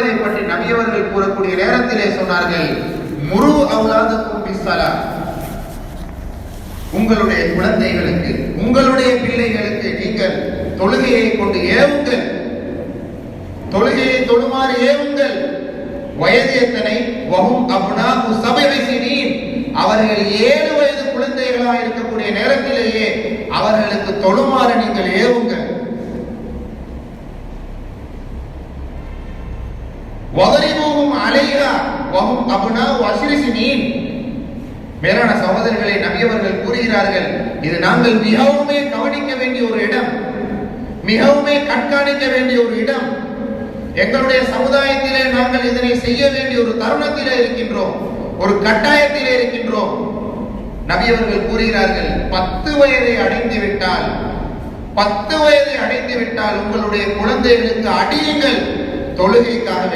இதை பற்றி நபியவர்கள் கூறக்கூடிய நேரத்திலே சொன்னார்கள் முரு அவுலாதுக்கும் பிஸ்ஸலா உங்களுடைய குழந்தைகளுக்கு உங்களுடைய பிள்ளைகளுக்கு நீங்கள் தொழுகையை கொண்டு ஏவுங்கள். தொழுகையை தொழுமாறு ஏவுங்கள். வயது எத்தனை வகும் அபுனா சபை வைசினீன் அவர்கள் ஏழு வயது குழந்தைகளாக இருக்கக்கூடிய நேரத்திலேயே அவர்களுக்கு தொழுமாறு நீங்கள் ஏவுங்கள். வகரிபோகும் அலைகா வகும் அபுனா வசிரிசினீன் மேலான சகோதரர்களை நபியவர்கள் கூறுகிறார்கள் இது நாங்கள் மிகவுமே கவனிக்க வேண்டிய ஒரு இடம். மிகவுமே கண்காணிக்க வேண்டிய ஒரு இடம். எங்களுடைய சமுதாயத்திலே நாங்கள் இதனை செய்ய வேண்டிய ஒரு தருணத்திலே இருக்கின்றோம் ஒரு கட்டாயத்திலே இருக்கின்றோம். நபியவர்கள் கூறுகிறார்கள் பத்து வயதை அடைந்து விட்டால் பத்து வயதை அடைந்து விட்டால் உங்களுடைய குழந்தைகளுக்கு அடியுங்கள் தொழுகைக்காக